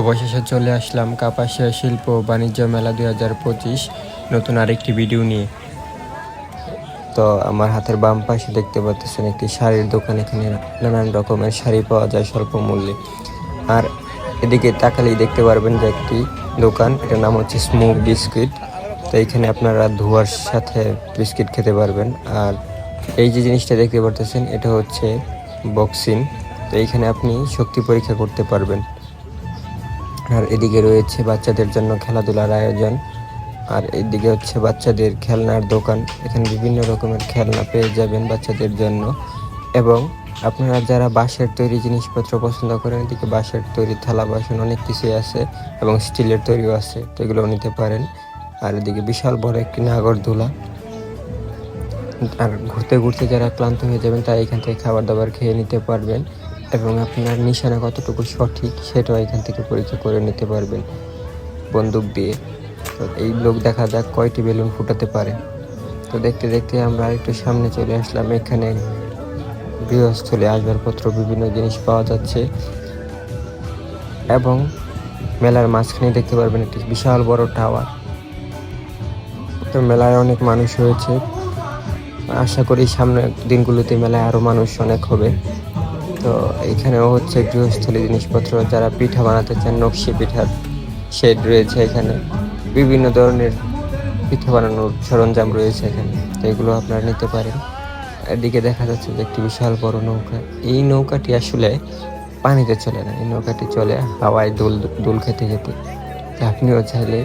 অবশেষে চলে আসলাম কাপাসিয়া শিল্প বাণিজ্য মেলা দুই হাজার পঁচিশ নতুন আরেকটি ভিডিও নিয়ে। তো আমার হাতের বাম পাশে দেখতে পাচ্ছেন একটি শাড়ির দোকান, এখানে নানান রকমের শাড়ি পাওয়া যায় স্বল্প মূল্যে। আর এদিকে তাকালেই দেখতে পারবেন যে একটি দোকান, এটার নাম হচ্ছে স্মোক বিস্কিট তো এখানে আপনারা ধোয়ার সাথে বিস্কিট খেতে পারবেন। আর এই যে জিনিসটা দেখতে পারতেছেন, এটা হচ্ছে বক্সিং তো এইখানে আপনি শক্তি পরীক্ষা করতে পারবেন। আর এদিকে রয়েছে বাচ্চাদের জন্য খেলাধুলার আয়োজন। আর এদিকে হচ্ছে বাচ্চাদের খেলনার দোকান। এখানে বিভিন্ন রকমের খেলনা পেয়ে যাবেন বাচ্চাদের জন্য। এবং আপনারা যারা বাঁশের তৈরি জিনিসপত্র পছন্দ করেন, এদিকে বাঁশের তৈরি থালা, বাসন অনেক কিছুই আছে এবং স্টিলের তৈরিও আছে, তো এগুলোও নিতে পারেন। আর এদিকে বিশাল বড় একটি নাগরদোলা। আর ঘুরতে ঘুরতে যারা ক্লান্ত হয়ে যাবেন, তারা এখান থেকে খাবার দাবার খেয়ে নিতে পারবেন। এবং আপনার নিশানা কতটুকু সঠিক সেটাও এখান থেকে পরীক্ষা করে নিতে পারবেন বন্দুক দিয়ে। তো এই লোক দেখা যাক কয়টি বেলুন ফুটাতে পারে। তো দেখতে দেখতে আমরা একটু সামনে চলে আসলাম। এখানে গৃহস্থলে আসবাবপত্র, বিভিন্ন জিনিস পাওয়া যাচ্ছে। এবং মেলার মাঝখানে দেখতে পারবেন একটি বিশাল বড় টাওয়ার। তো মেলায় অনেক মানুষ হয়েছে আশা করি সামনে দিনগুলোতে মেলায় আরও মানুষ অনেক হবে। তো এখানেও হচ্ছে গৃহস্থলী জিনিসপত্র, যারা পিঠা বানাতে চান, নকশি পিঠার শেড রয়েছে এখানে। বিভিন্ন ধরনের পিঠা বানানোর সরঞ্জাম রয়েছে এখানে, তো এগুলো আপনারা নিতে পারেন। এদিকে দেখা যাচ্ছে যে একটি বিশাল বড় নৌকা। এই নৌকাটি আসলে পানিতে চলে না, এই নৌকাটি চলে হাওয়ায় দোল দোল খেতে খেতে। আপনিও চাইলে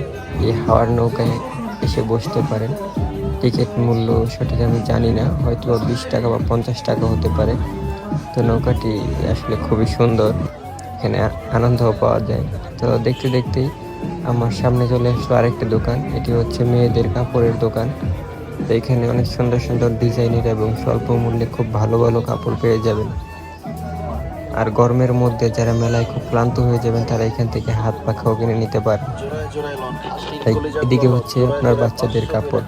এই হাওয়ার নৌকায় এসে বসতে পারেন। টিকিট মূল্য সঠিক আমি জানি না, হয়তো বিশ টাকা বা পঞ্চাশ টাকা হতে পারে। তো নৌকাটি আসলে খুবই সুন্দর। এখানে আনন্দও পাওয়া যায়। তো দেখতে দেখতেই আমার সামনে চলে আসলো আরেকটা দোকান। এটি হচ্ছে মেয়েদের কাপড়ের দোকান। তো এখানে অনেক সুন্দর সুন্দর ডিজাইনের এবং স্বল্প মূল্যে খুব ভালো ভালো কাপড় পেয়ে যাবেন। আর গরমের মধ্যে যারা মেলায় খুব ক্লান্ত হয়ে যাবেন, তারা এখান থেকে হাত পাখাও কিনে নিতে পারেন। তাই এদিকে হচ্ছে আপনার বাচ্চাদের কাপড়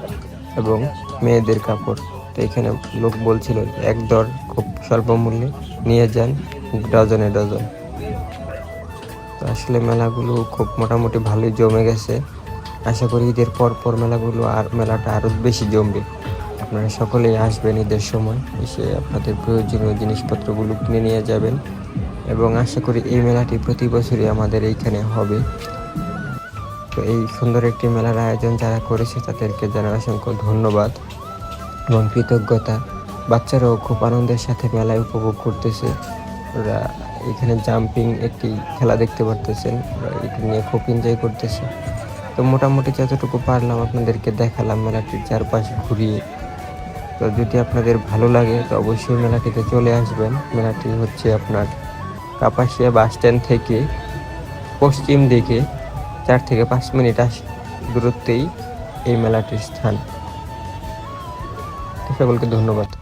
এবং মেয়েদের কাপড়। তো এখানে লোক বলছিল যে এক দর খুব স্বল্প মূল্যে নিয়ে যান, ডজনে ডজন। তো আসলে মেলাগুলো খুব মোটামুটি ভালোই জমে গেছে। আশা করি ঈদের পর পর মেলাগুলো আর, মেলাটা আরও বেশি জমবে। আপনারা সকলেই আসবেন ঈদের সময়, এসে আপনাদের প্রয়োজনীয় জিনিসপত্রগুলো কিনে নিয়ে যাবেন। এবং আশা করি এই মেলাটি প্রতি বছরই আমাদের এইখানে হবে। তো এই সুন্দর একটি মেলার আয়োজন যারা করেছে তাদেরকে জানার অসংখ্য ধন্যবাদ। এবং কৃতজ্ঞতা বাচ্চারাও খুব আনন্দের সাথে মেলায় উপভোগ করতেছে। ওরা এখানে জাম্পিং একটি খেলা দেখতে পারতেছেন। ওরা এটা নিয়ে খুব এনজয় করতেছে। তো মোটামুটি যতটুকু পারলাম আপনাদেরকে দেখালাম মেলাটির চারপাশে ঘুরিয়ে। তো যদি আপনাদের ভালো লাগে তো অবশ্যই মেলাটিতে চলে আসবেন। মেলাটি হচ্ছে আপনার কাপাসিয়া বাস স্ট্যান্ড থেকে পশ্চিম দিকে চার থেকে পাঁচ মিনিট আস দূরত্বেই এই মেলাটির স্থান। সকলকে ধন্যবাদ।